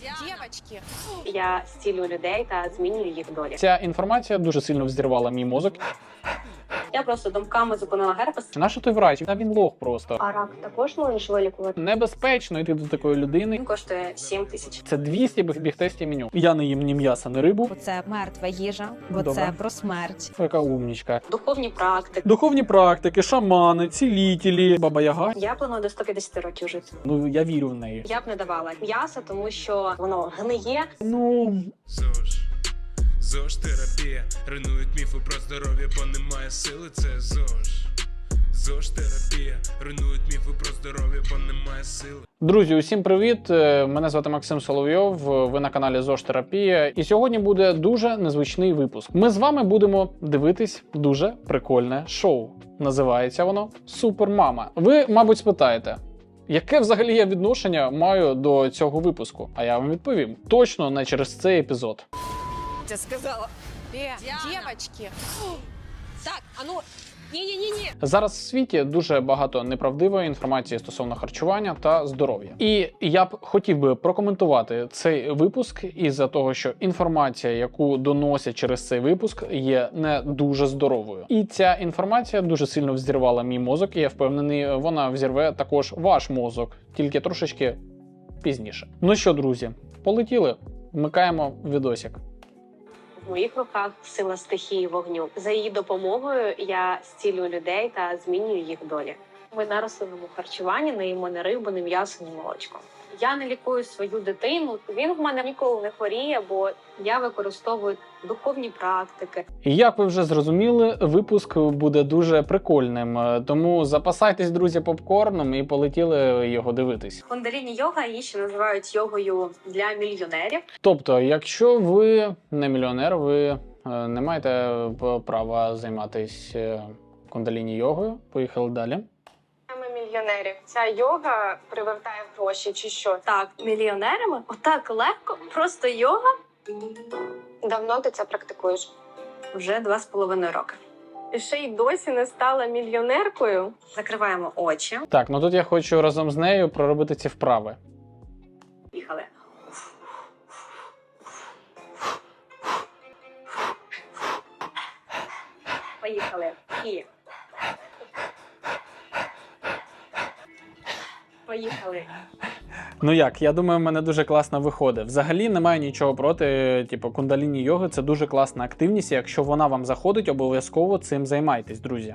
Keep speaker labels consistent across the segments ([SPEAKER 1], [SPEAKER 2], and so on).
[SPEAKER 1] Девочки.
[SPEAKER 2] Я зцілюю людей та змінюю їх долі.
[SPEAKER 3] Ця інформація дуже сильно взірвала мій мозок.
[SPEAKER 2] Я просто думками зупинила герпес.
[SPEAKER 3] Нащо той врач? Та він лох просто.
[SPEAKER 2] А рак також можеш вилікувати.
[SPEAKER 3] Небезпечно йти до такої людини.
[SPEAKER 2] Він коштує 7 тисяч.
[SPEAKER 3] Це 200 бігтесті меню. Я не їм ні м'яса, ні рибу.
[SPEAKER 1] Бо це мертва їжа, бо
[SPEAKER 3] Добре.
[SPEAKER 1] це про смерть.
[SPEAKER 3] Яка умнічка.
[SPEAKER 2] Духовні практики.
[SPEAKER 3] Духовні практики, шамани, цілітелі, баба Яга.
[SPEAKER 2] Я планую до 150 років жити.
[SPEAKER 3] Ну я вірю в неї.
[SPEAKER 2] Я б не давала м'яса, тому що воно гниє.
[SPEAKER 3] Ну
[SPEAKER 4] ЗОЖ. Терапія. Руйнують міфи про здоров'я, бо немає сили. Це ЗОЖ. ЗОЖ терапія. Руйнують міфи про здоров'я, бо немає сили.
[SPEAKER 3] Друзі, усім привіт! Е, Мене звати Максим Соловйов. Ви на каналі ЗОЖ Терапія. І сьогодні буде дуже незвичний випуск. Ми з вами будемо дивитись дуже прикольне шоу. Називається воно Супермама. Ви, мабуть, спитаєте. Яке взагалі я відношення маю до цього випуску? А я вам відповім: точно не через цей епізод.
[SPEAKER 1] Я сказала. Девочки. Так, а ну, не-не-не-не.
[SPEAKER 3] Зараз в світі дуже багато неправдивої інформації стосовно харчування та здоров'я. І я б хотів би прокоментувати цей випуск із-за того, що інформація, яку доносять через цей випуск, є не дуже здоровою. І ця інформація дуже сильно взірвала мій мозок. І я впевнений, вона взірве також ваш мозок, тільки трошечки пізніше. Ну що, друзі, полетіли. Вмикаємо відосик.
[SPEAKER 2] В моїх руках сила стихії вогню. За її допомогою я зцілюю людей та змінюю їх долі. Ми на рослинному харчуванні не їмо не рибу, не м'ясо, ні молочко. Я не лікую свою дитину. Він в мене ніколи не хворіє, бо я використовую духовні практики.
[SPEAKER 3] І як ви вже зрозуміли, випуск буде дуже прикольним. е, Тому запасайтесь, друзі, попкорном і полетіли його дивитись.
[SPEAKER 2] Кондаліні йога її ще називають йогою для мільйонерів.
[SPEAKER 3] Тобто, якщо ви не мільйонер, ви е, не маєте е, права займатися кундаліні йогою. Поїхали далі.
[SPEAKER 5] Мільйонерів. Ця йога привертає гроші чи що?
[SPEAKER 2] Так, мільйонерами отак легко, просто йога
[SPEAKER 5] Давно ти це практикуєш?
[SPEAKER 2] вже два з половиною роки.
[SPEAKER 5] І ще й досі не стала мільйонеркою.
[SPEAKER 2] Закриваємо очі.
[SPEAKER 3] Так, ну тут я хочу разом з нею проробити ці вправи.
[SPEAKER 2] Їхали. Поїхали. І. Поїхали.
[SPEAKER 3] Ну як, я думаю, в мене дуже класно виходить. Взагалі немає нічого проти, типу, кундаліні йоги це дуже класна активність. і Якщо вона вам заходить, обов'язково цим займайтесь, друзі.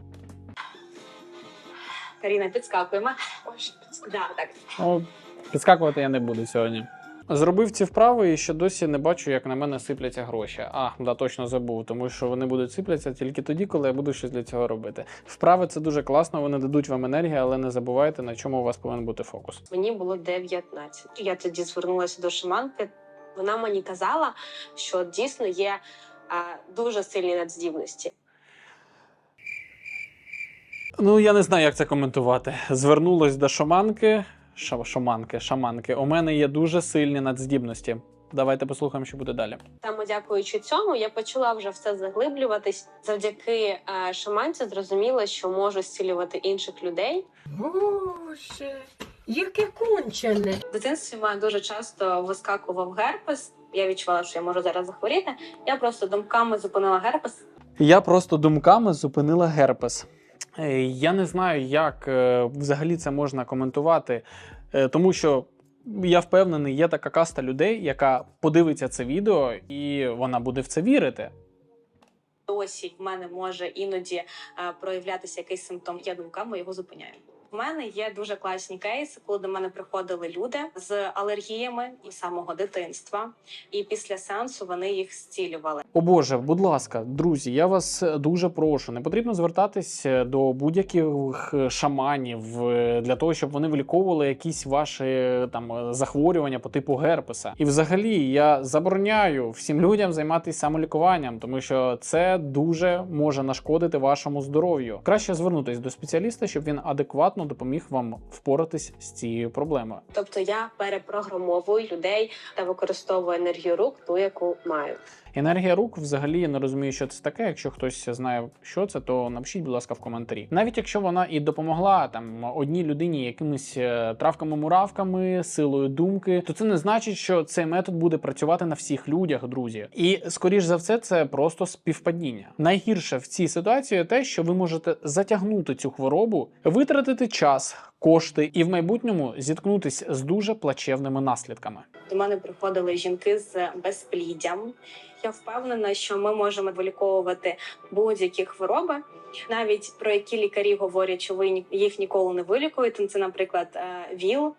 [SPEAKER 2] Каріна, підскакуємо.
[SPEAKER 5] Ой.
[SPEAKER 2] Да, так.
[SPEAKER 3] О, підскакувати я не буду сьогодні. Зробив ці вправи і ще досі не бачу, як на мене сипляться гроші. А, да, точно забув, тому що вони будуть сиплятися тільки тоді, коли я буду щось для цього робити. Вправи це дуже класно, вони дадуть вам енергію, але не забувайте, на чому у вас повинен бути фокус.
[SPEAKER 2] Мені було 19. Я тоді звернулася до шаманки. Вона мені казала, що дійсно є а, дуже сильні надздібності.
[SPEAKER 3] Ну, я не знаю, як це коментувати. Звернулась до шаманки. Ша- шаманки, шаманки. У мене є дуже сильні надздібності. Давайте послухаємо, що буде далі.
[SPEAKER 2] Саме дякуючи цьому, я почала вже все заглиблюватись. Завдяки е, шаманці зрозуміла, що можу зцілювати інших людей.
[SPEAKER 6] Боже, яке кончене.
[SPEAKER 2] В дитинстві в мене дуже часто вискакував герпес. Я відчувала, що я можу зараз захворіти. Я просто думками зупинила герпес.
[SPEAKER 3] Я просто думками зупинила герпес. Е, Я не знаю, як е, взагалі це можна коментувати, е, тому що я впевнений, є така каста людей, яка подивиться це відео і вона буде в це вірити.
[SPEAKER 2] Досі в мене може іноді проявлятися якийсь симптом. Я думками його зупиняю. У мене є дуже класні кейси, коли до мене приходили люди з алергіями і самого дитинства, і після сеансу вони їх зцілювали.
[SPEAKER 3] О Боже, будь ласка, друзі, я вас е, дуже прошу. Не потрібно звертатись е, до будь-яких е, шаманів для того, щоб вони виліковували якісь ваші там захворювання по типу герпеса. І взагалі я забороняю всім людям займатися самолікуванням, тому що це дуже може нашкодити вашому здоров'ю. Краще звернутися до спеціаліста, щоб він адекватно допоміг вам впоратись з цією проблемою.
[SPEAKER 2] Тобто я перепрограмовую людей та використовую енергію рук, ту, яку маю.
[SPEAKER 3] Енергія рук взагалі я не розумію, що це таке. Якщо хтось знає, що це, то напишіть, будь ласка, в коментарі. Навіть якщо вона і допомогла там одній людині якимись е, травками-муравками, силою думки, то це не значить, що цей метод буде працювати на всіх людях, друзі. І скоріш за все, це просто співпадіння. Найгірше в цій ситуації те, що ви можете затягнути цю хворобу, витратити час, кошти і в майбутньому зіткнутись з дуже плачевними наслідками.
[SPEAKER 2] До мене приходили жінки з безпліддям. Я впевнена, що ми можемо виліковувати будь-які хвороби, навіть про які лікарі говорять, що ви їх ніколи не вилікуєте. Це, наприклад, е, ВІЛ.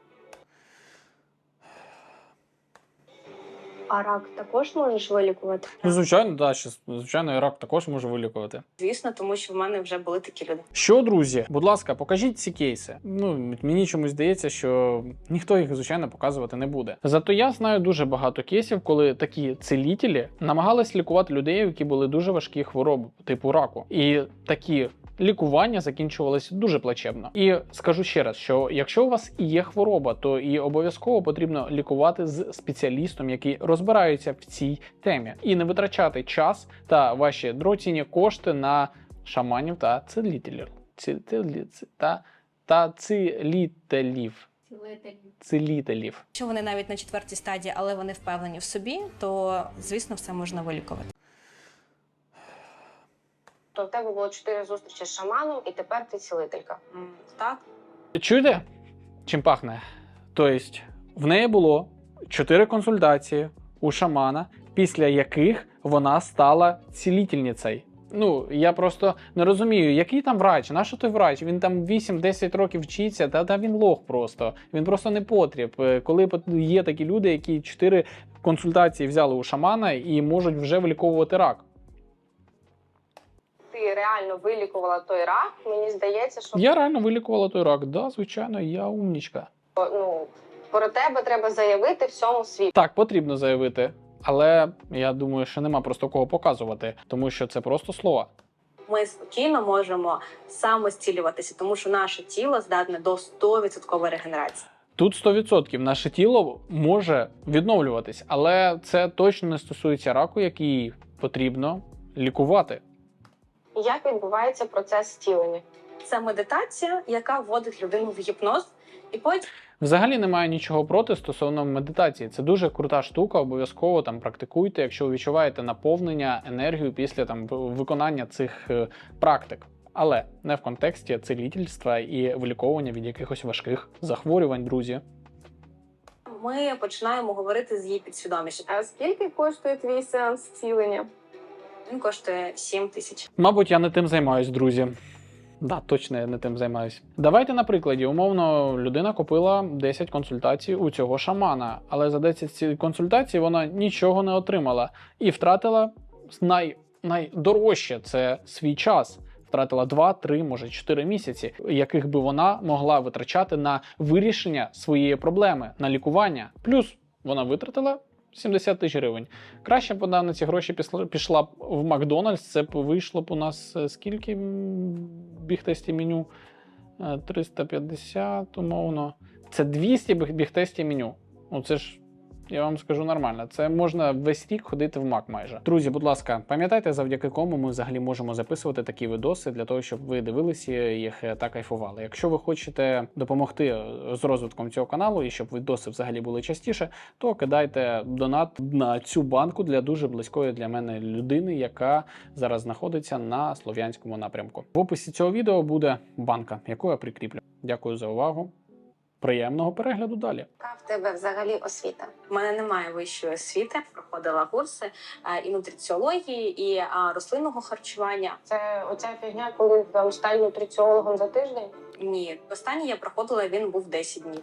[SPEAKER 2] А рак також можеш вилікувати?
[SPEAKER 3] Ну, звичайно, да, ще, звичайно, і рак також може вилікувати.
[SPEAKER 2] Звісно, тому що в мене вже були такі люди.
[SPEAKER 3] Що, друзі, будь ласка, покажіть ці кейси. Ну мені чомусь здається, що ніхто їх звичайно показувати не буде. Зато я знаю дуже багато кейсів, коли такі целітелі намагались лікувати людей, які були дуже важкі хвороби, типу раку, і такі. Лікування закінчувалося дуже плачевно. І скажу ще раз, що якщо у вас і є хвороба, то і обов'язково потрібно лікувати з спеціалістом, який розбирається в цій темі, і не витрачати час та ваші дорогоцінні кошти на шаманів та целітелів. Та, та цілітелів. Цілітелів.
[SPEAKER 2] Якщо вони навіть на четвертій стадії, але вони впевнені в собі, то звісно все можна вилікувати.
[SPEAKER 5] То в тебе було чотири зустрічі з шаманом, і тепер ти цілителька.
[SPEAKER 2] Так,
[SPEAKER 3] Чуєте, чим пахне? Тобто, в неї було чотири консультації у шамана, після яких вона стала цілітельницею. Ну, я просто не розумію, який там врач, на що той врач? Він там 8-10 років вчиться, та, та він лох просто. Він просто не потріб. Е, Коли є такі люди, які чотири консультації взяли у шамана і можуть вже виліковувати рак.
[SPEAKER 5] Ти реально вилікувала той рак. Мені здається, що
[SPEAKER 3] Я реально вилікувала той рак. Да, звичайно, я умнічка.
[SPEAKER 5] ну про тебе треба заявити всьому світу.
[SPEAKER 3] Так, потрібно заявити, але я думаю, що нема просто кого показувати, тому що це просто слова.
[SPEAKER 2] ми спокійно можемо самостілюватися, тому що наше тіло здатне до 100% регенерації.
[SPEAKER 3] Тут 100% наше тіло може відновлюватись, але це точно не стосується раку, який потрібно лікувати.
[SPEAKER 5] Як відбувається процес зцілення?
[SPEAKER 2] Це медитація, яка вводить людину в гіпноз, і потім
[SPEAKER 3] Взагалі немає нічого проти стосовно медитації. Це дуже крута штука. Обов'язково там практикуйте, якщо ви відчуваєте наповнення, енергію після там виконання цих е, практик. Але не в контексті цілительства і виліковування від якихось важких захворювань, друзі.
[SPEAKER 2] ми починаємо говорити з її підсвідомістю.
[SPEAKER 5] А скільки коштує твій сеанс зцілення?
[SPEAKER 2] Він коштує 7 тисяч.
[SPEAKER 3] Мабуть, я не тим займаюсь, друзі. Да, точно я не тим займаюсь. Давайте на прикладі. Умовно, людина купила 10 консультацій у цього шамана, але за 10 ці- консультацій вона нічого не отримала і втратила най, найдорожче це свій час. Втратила 2, 3, може 4 місяці, яких би вона могла витрачати на вирішення своєї проблеми, на лікування. Плюс вона витратила 70 тисяч гривень. Краще б вона на ці гроші пішла в Макдональдс. Це б вийшло б у нас е, скільки бігтесті меню? Е, 350, умовно. Це 200 біг- бігтесті меню. Ну це ж. Я вам скажу нормально, це можна весь рік ходити в Мак майже. Друзі, будь ласка, пам'ятайте, завдяки кому ми взагалі можемо записувати такі відоси для того, щоб ви дивилися їх та кайфували. Якщо ви хочете допомогти з розвитком цього каналу і щоб відоси взагалі були частіше, то кидайте донат на цю банку для дуже близької для мене людини, яка зараз знаходиться на слов'янському напрямку. В описі цього відео буде банка, яку я прикріплю. Дякую за увагу. Приємного перегляду далі.
[SPEAKER 5] Яка в тебе взагалі освіта?
[SPEAKER 2] У мене немає вищої освіти, проходила курси е, і нутриціології, і а, рослинного харчування.
[SPEAKER 5] Це оця фігня, коли там стань нутриціологом за тиждень.
[SPEAKER 2] Ні, останній я проходила, він був 10 днів.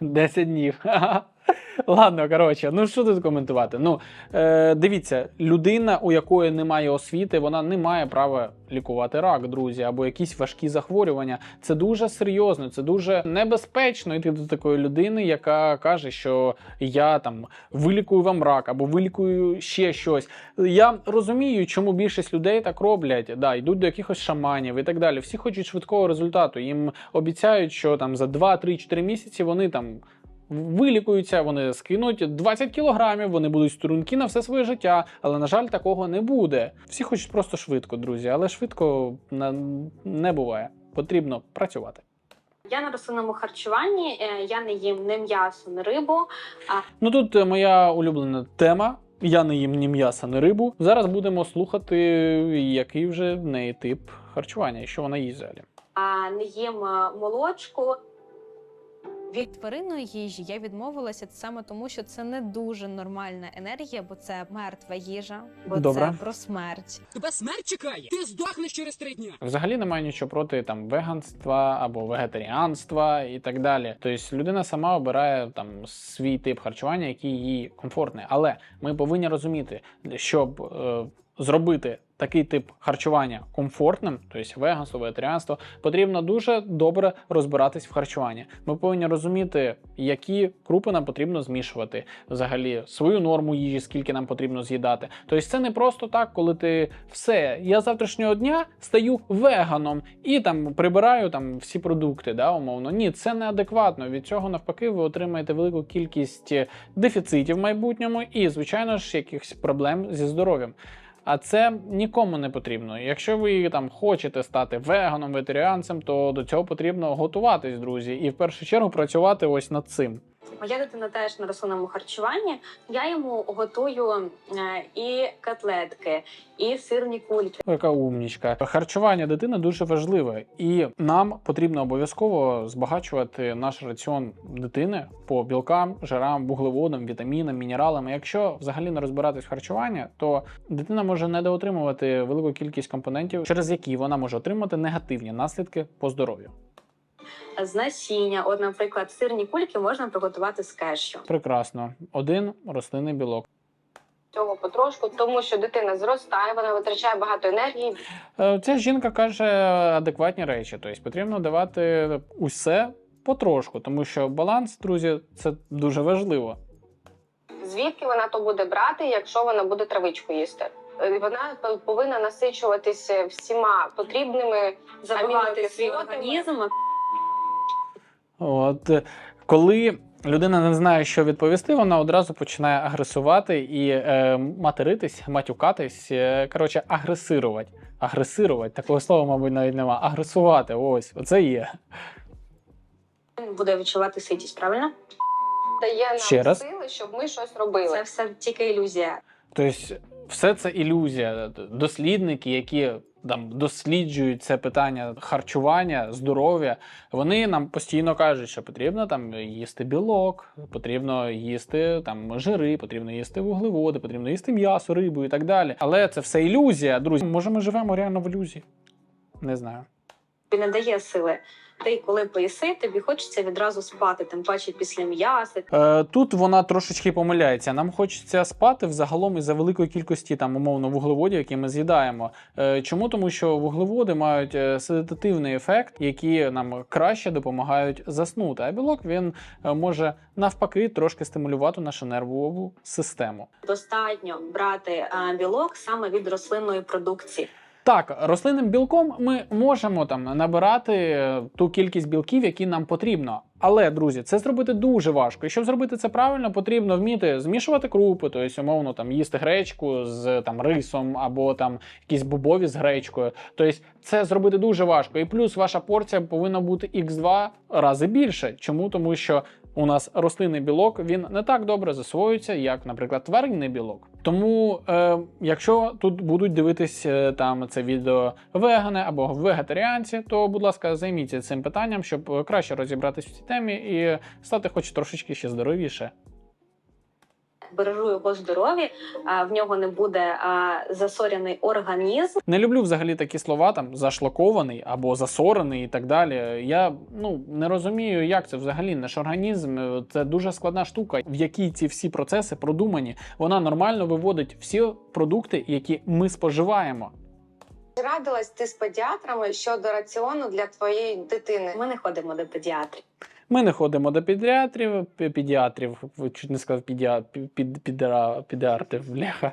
[SPEAKER 3] 10 днів. Ладно, коротше, ну що тут коментувати? Ну, е, дивіться, людина, у якої немає освіти, вона не має права лікувати рак, друзі, або якісь важкі захворювання. Це дуже серйозно, це дуже небезпечно йти до такої людини, яка каже, що я там вилікую вам рак або вилікую ще щось. Я розумію, чому більшість людей так роблять. Да, йдуть до якихось шаманів і так далі. Всі хочуть швидкого результату. Їм обіцяють, що там за 2, 3, 4 місяці вони там вилікуються, вони скинуть 20 кілограмів, вони будуть струнки на все своє життя. Але на жаль, такого не буде. Всі хочуть просто швидко, друзі, але швидко не буває. Потрібно працювати.
[SPEAKER 2] Я на рослинному харчуванні, е, я не їм не м'ясо, не рибу.
[SPEAKER 3] Ну тут е, моя улюблена тема. Я не їм ні м'яса, ні рибу. Зараз будемо слухати, який вже в неї тип харчування і що вона їсть взагалі.
[SPEAKER 2] а не їм е, молочку.
[SPEAKER 1] Від тваринної їжі я відмовилася саме тому, що це не дуже нормальна енергія, бо це мертва їжа, бо
[SPEAKER 3] Добре.
[SPEAKER 1] це про смерть.
[SPEAKER 7] Тебе смерть чекає. Ти здохнеш через три дня.
[SPEAKER 3] Взагалі немає нічого проти там веганства або вегетаріанства і так далі. Тобто людина сама обирає там свій тип харчування, який їй комфортний. Але ми повинні розуміти, щоб е, зробити такий тип харчування комфортним, тобто веганство, вегетаріанство, потрібно дуже добре розбиратись в харчуванні. Ми повинні розуміти, які крупи нам потрібно змішувати, взагалі свою норму їжі, скільки нам потрібно з'їдати. Тобто це не просто так, коли ти все, я завтрашнього дня стаю веганом і там прибираю там всі продукти, да, умовно. Ні, це неадекватно. Від цього навпаки, ви отримаєте велику кількість дефіцитів в майбутньому і, звичайно ж, якихось проблем зі здоров'ям. А це нікому не потрібно. Якщо ви там хочете стати веганом, ветеріанцем, то до цього потрібно готуватись, друзі, і в першу чергу працювати ось над цим.
[SPEAKER 2] Моя дитина теж на рослинному харчуванні. Я йому готую е, і котлетки, і сирні кульки.
[SPEAKER 3] Яка умнічка. Харчування дитини дуже важливе, і нам потрібно обов'язково збагачувати наш раціон дитини по білкам, жирам, вуглеводам, вітамінам, мінералам. Якщо взагалі не розбиратись в харчуванні, то дитина може недоотримувати велику кількість компонентів, через які вона може отримати негативні наслідки по здоров'ю.
[SPEAKER 2] З насіння. От, наприклад, сирні кульки можна приготувати з кешю.
[SPEAKER 3] Прекрасно, один рослинний білок.
[SPEAKER 5] Цього потрошку, тому що дитина зростає, вона витрачає багато енергії.
[SPEAKER 3] Е, Ця жінка каже адекватні речі, тобто потрібно давати усе потрошку, тому що баланс, друзі, це дуже важливо.
[SPEAKER 5] Звідки вона то буде брати, якщо вона буде травичку їсти? Е, Вона повинна насичуватися всіма потрібними
[SPEAKER 2] Забивати свій
[SPEAKER 5] амінокислотами.
[SPEAKER 2] організм.
[SPEAKER 3] От е, коли людина не знає, що відповісти, вона одразу починає агресувати і е, материтись, матюкатись. Е, коротше, агресирувати. Агресирувати, такого слова, мабуть, навіть нема. Агресувати, ось, оце є.
[SPEAKER 2] Він буде відчувати ситість, правильно?
[SPEAKER 5] Дає нам
[SPEAKER 3] Ще раз.
[SPEAKER 5] сили, щоб ми щось робили.
[SPEAKER 2] Це все тільки ілюзія.
[SPEAKER 3] Тобто, все це ілюзія. Дослідники, які там досліджують це питання харчування, здоров'я, вони нам постійно кажуть, що потрібно там їсти білок, потрібно їсти там жири, потрібно їсти вуглеводи, потрібно їсти м'ясо, рибу і так далі. Але це все ілюзія, друзі. Може, ми живемо реально в ілюзії? Не знаю.
[SPEAKER 2] Не дає сили. Ти коли поїси, тобі хочеться відразу спати, тим паче після м'яса.
[SPEAKER 3] Е, тут вона трошечки помиляється. Нам хочеться спати взагалом із за великої кількості там умовно вуглеводів, які ми з'їдаємо. Е, чому? Тому що вуглеводи мають е, седативний ефект, які нам краще допомагають заснути. А білок він е, може навпаки трошки стимулювати нашу нервову систему.
[SPEAKER 2] Достатньо брати а, білок саме від рослинної продукції.
[SPEAKER 3] Так, рослинним білком ми можемо там набирати ту кількість білків, які нам потрібно. Але, друзі, це зробити дуже важко. І щоб зробити це правильно, потрібно вміти змішувати крупи, тобто, умовно, там їсти гречку з там рисом або там якісь бобові з гречкою. Тобто, це зробити дуже важко. І плюс ваша порція повинна бути x2 рази більше. Чому? Тому що у нас рослинний білок він не так добре засвоюється, як, наприклад, тваринний білок. Тому, е, якщо тут будуть дивитись е, там це відео вегани або вегетаріанці, то, будь ласка, займіться цим питанням, щоб е, краще розібратись в цій темі і стати хоч трошечки ще здоровіше.
[SPEAKER 2] Бережу його здоров'я, а в нього не буде а, засоряний організм.
[SPEAKER 3] Не люблю взагалі такі слова там зашлакований або засорений і так далі. Я ну не розумію, як це взагалі наш організм. е, Це дуже складна штука, в якій ці всі процеси продумані. Вона нормально виводить всі продукти, які ми споживаємо.
[SPEAKER 5] Радилась ти з педіатрами щодо раціону для твоєї дитини.
[SPEAKER 2] Ми не ходимо до педіатрів.
[SPEAKER 3] Ми не ходимо до педіатрів, педіатрів, чуть не сказав педіатрів, бляха.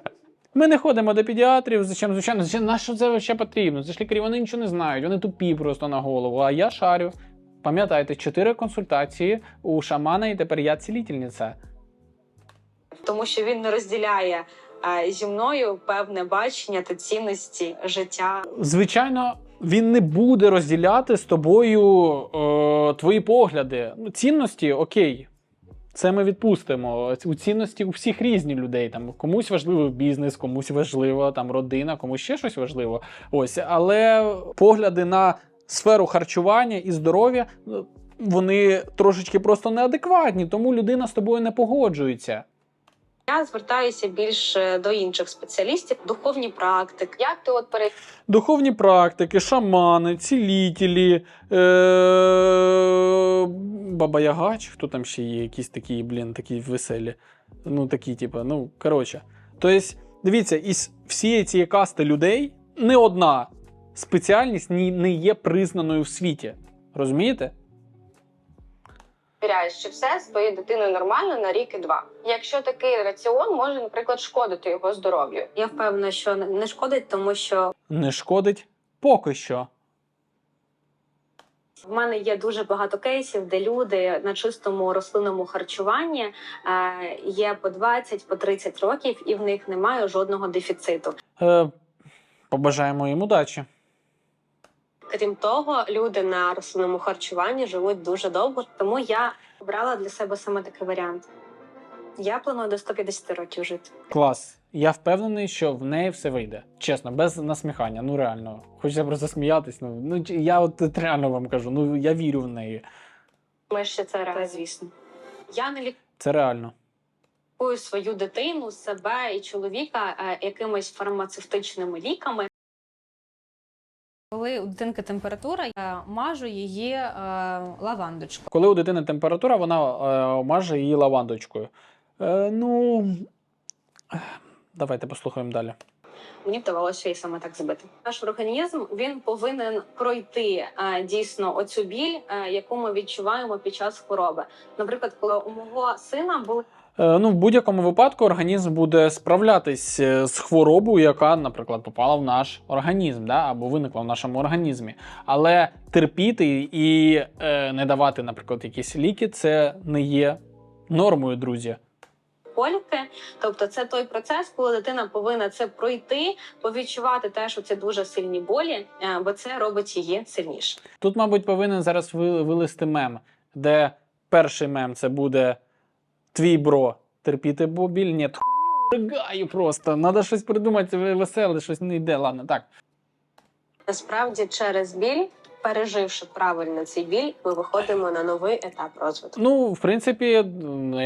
[SPEAKER 3] Ми не ходимо до педіатрів, зачем, звичайно, на що це ще потрібно? Це ж лікарі, вони нічого не знають, вони тупі просто на голову. А я шарю. Пам'ятайте, чотири консультації у шамана, і тепер я цілительниця.
[SPEAKER 2] тому що він не розділяє е, зі мною певне бачення та цінності життя.
[SPEAKER 3] Звичайно, він не буде розділяти з тобою е, твої погляди. Ну, цінності, окей. Це ми відпустимо. У цінності у всіх різні людей. Там комусь важливий бізнес, комусь важлива там родина, комусь ще щось важливо. Ось, але погляди на сферу харчування і здоров'я ну, вони трошечки просто неадекватні, тому людина з тобою не погоджується.
[SPEAKER 2] Я звертаюся більше до інших спеціалістів, духовні практики.
[SPEAKER 5] Як ти от пере...
[SPEAKER 3] Духовні практики, шамани, цілітелі, е- Баба хто там ще є, якісь такі, блін, такі веселі. Ну, такі, типу, ну, коротше. Тобто, дивіться, із всієї цієї касти людей не одна спеціальність не є признаною в світі. Розумієте?
[SPEAKER 5] Перевіряєш, чи все з твоєю дитиною нормально на рік і два. Якщо такий раціон може, наприклад, шкодити його здоров'ю.
[SPEAKER 2] Я впевнена, що не шкодить, тому що
[SPEAKER 3] Не шкодить поки що.
[SPEAKER 2] в мене є дуже багато кейсів, де люди на чистому рослинному харчуванні е, є по 20, по 30 років, і в них немає жодного дефіциту.
[SPEAKER 3] Е- побажаємо їм удачі.
[SPEAKER 2] Крім того, люди на рослинному харчуванні живуть дуже довго, тому я обрала для себе саме такий варіант. Я планую до 150 років жити.
[SPEAKER 3] Клас. Я впевнений, що в неї все вийде. Чесно, без насміхання. Ну реально. Хочеться просто сміятись. Ну, ну я от реально вам кажу, ну я вірю в неї.
[SPEAKER 2] Ми ще це реально, звісно. Я не
[SPEAKER 3] Це реально.
[SPEAKER 2] свою дитину, себе і чоловіка е, якимись фармацевтичними ліками.
[SPEAKER 1] Коли у дитинки температура, я мажу її е, лавандочкою.
[SPEAKER 3] Коли у дитини температура, вона е, маже її лавандочкою. Е, ну. Давайте послухаємо далі.
[SPEAKER 2] Мені вдавалося її саме так зробити. Наш організм він повинен пройти е, дійсно оцю біль, е, яку ми відчуваємо під час хвороби. Наприклад, коли у мого сина були
[SPEAKER 3] ну, в будь-якому випадку організм буде справлятись е, з хворобою, яка, наприклад, попала в наш організм, да, або виникла в нашому організмі. Але терпіти і е, не давати, наприклад, якісь ліки, це не є нормою, друзі.
[SPEAKER 2] кольки, тобто це той процес, коли дитина повинна це пройти, повідчувати те, що це дуже сильні болі, е, бо це робить її сильніше.
[SPEAKER 3] Тут, мабуть, повинен зараз ви- вилисти мем, де перший мем це буде твій бро терпіти бо біль. Ні, ригаю просто. Надо щось придумати веселе, щось не йде. Ладно, так.
[SPEAKER 2] Насправді, через біль, переживши правильно цей біль, ми виходимо на новий етап розвитку.
[SPEAKER 3] Ну, в принципі, я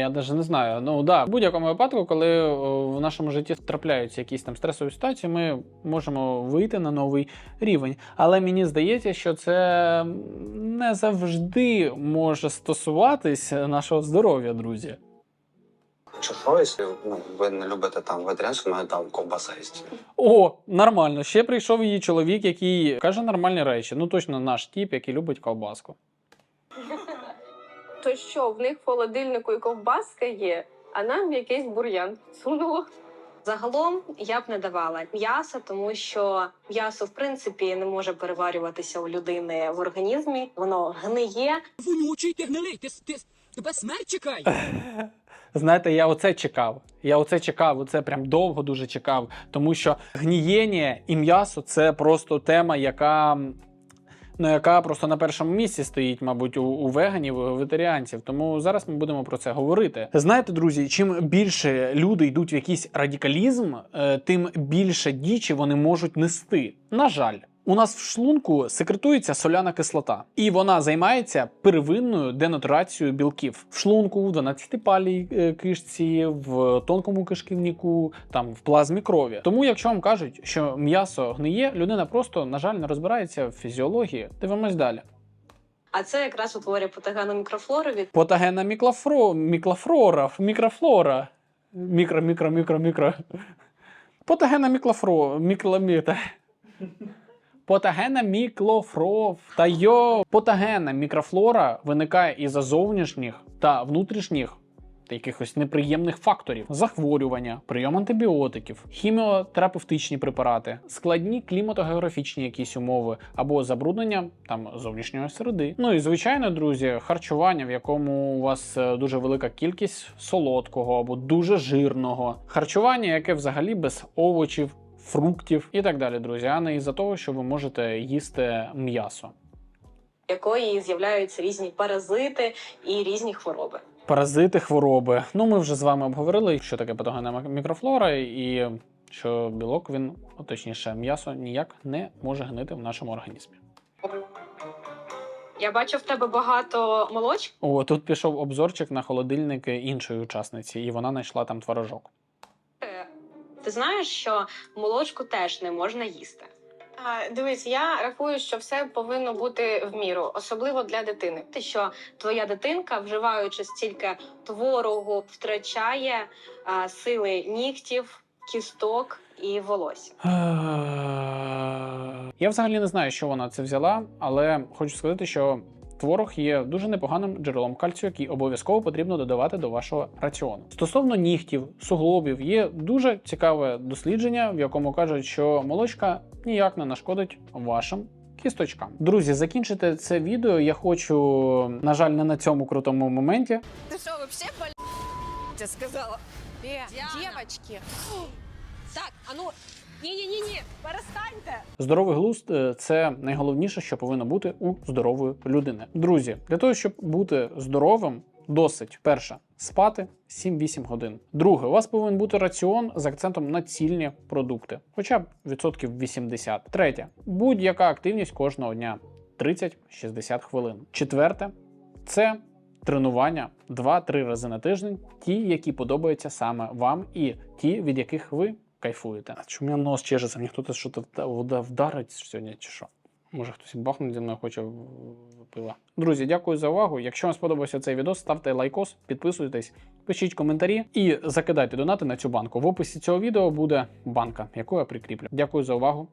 [SPEAKER 3] навіть не знаю. Ну да, в будь-якому випадку, коли в нашому житті трапляються якісь там стресові ситуації, ми можемо вийти на новий рівень. Але мені здається, що це не завжди може стосуватись нашого здоров'я, друзі.
[SPEAKER 8] Якщо ну, ви не любите там вегетаріанську, у мене там ковбаса є.
[SPEAKER 3] О, нормально. Ще прийшов її чоловік, який каже нормальні речі. Ну точно наш тіп, який любить колбаску.
[SPEAKER 5] То що, в них в холодильнику і ковбаска є, а нам якийсь бур'ян підсунуло.
[SPEAKER 2] Загалом я б не давала м'яса, тому що м'ясо в принципі не може переварюватися у людини в організмі. Воно гниє.
[SPEAKER 7] Вонючий ти гнилий, ти, ти, тебе смерть чекає.
[SPEAKER 3] Знаєте, я оце чекав. Я оце чекав, оце прям довго дуже чекав. Тому що гнієння і м'ясо це просто тема, яка. Ну, яка просто на першому місці стоїть, мабуть, у, у веганів, у вегетаріанців. Тому зараз ми будемо про це говорити. Знаєте, друзі, чим більше люди йдуть в якийсь радикалізм, е, тим більше дічі вони можуть нести. На жаль. У нас в шлунку секретується соляна кислота, і вона займається первинною денатурацією білків в шлунку, в 12-палій е, кишці, в тонкому кишківнику, там в плазмі крові. Тому, якщо вам кажуть, що м'ясо гниє, людина просто, на жаль, не розбирається в фізіології. Дивимось далі.
[SPEAKER 2] А це якраз утворює патогенну мікрофлору від
[SPEAKER 3] Патогенна міклофро... міклофлора, мікрофлора, мікро, мікро, мікро, мікро. Патогенна міклофро, мікломіта. Патогенна міклофров. Та йо, патогенна мікрофлора виникає із-за зовнішніх та внутрішніх якихось неприємних факторів: захворювання, прийом антибіотиків, хіміотерапевтичні препарати, складні кліматогеографічні якісь умови або забруднення там зовнішньої середи. Ну і звичайно, друзі, харчування, в якому у вас е, дуже велика кількість солодкого або дуже жирного, харчування, яке взагалі без овочів. Фруктів і так далі, друзі, а не із-за того, що ви можете їсти м'ясо.
[SPEAKER 2] якої з'являються різні паразити і різні хвороби.
[SPEAKER 3] Паразити, хвороби. Ну, ми вже з вами обговорили, що таке патогенна мікрофлора, і що білок він, ну, точніше, м'ясо ніяк не може гнити в нашому організмі.
[SPEAKER 2] Я бачу в тебе багато молочка.
[SPEAKER 3] О, тут пішов обзорчик на холодильники іншої учасниці, і вона знайшла там творожок.
[SPEAKER 2] Ти знаєш, що молочку теж не можна їсти.
[SPEAKER 5] А, дивись, я рахую, що все повинно бути в міру, особливо для дитини.
[SPEAKER 2] Ти що твоя дитинка, вживаючи стільки творогу, втрачає а, сили нігтів, кісток і волосся.
[SPEAKER 3] Я взагалі не знаю, що вона це взяла, але хочу сказати, що творог є дуже непоганим джерелом кальцію, який обов'язково потрібно додавати до вашого раціону. Стосовно нігтів, суглобів, є дуже цікаве дослідження, в якому кажуть, що молочка ніяк не нашкодить вашим. Кісточкам. Друзі, закінчити це відео. Я хочу, на жаль, не на цьому крутому моменті.
[SPEAKER 9] Что, вообще боль... Я сказала. Девочки. Так, а ну... Не-не-не-не, перестаньте.
[SPEAKER 3] Здоровий глузд е, це найголовніше, що повинно бути у здорової людини. Друзі, для того, щоб бути здоровим, досить перше спати 7-8 годин. Друге, у вас повинен бути раціон з акцентом на цільні продукти, хоча б відсотків 80. Третє, будь-яка активність кожного дня 30-60 хвилин. Четверте, це тренування 2-3 рази на тиждень, ті, які подобаються саме вам, і ті, від яких ви кайфуєте. А чому у мене нос чешеться? Мені хтось щось вдарить сьогодні чи що? Може хтось бахнуть зі мною хоче пива. Друзі, дякую за увагу. Якщо вам сподобався цей відео, ставте лайкос, підписуйтесь, пишіть коментарі і закидайте донати на цю банку. В описі цього відео буде банка, яку я прикріплю. Дякую за увагу.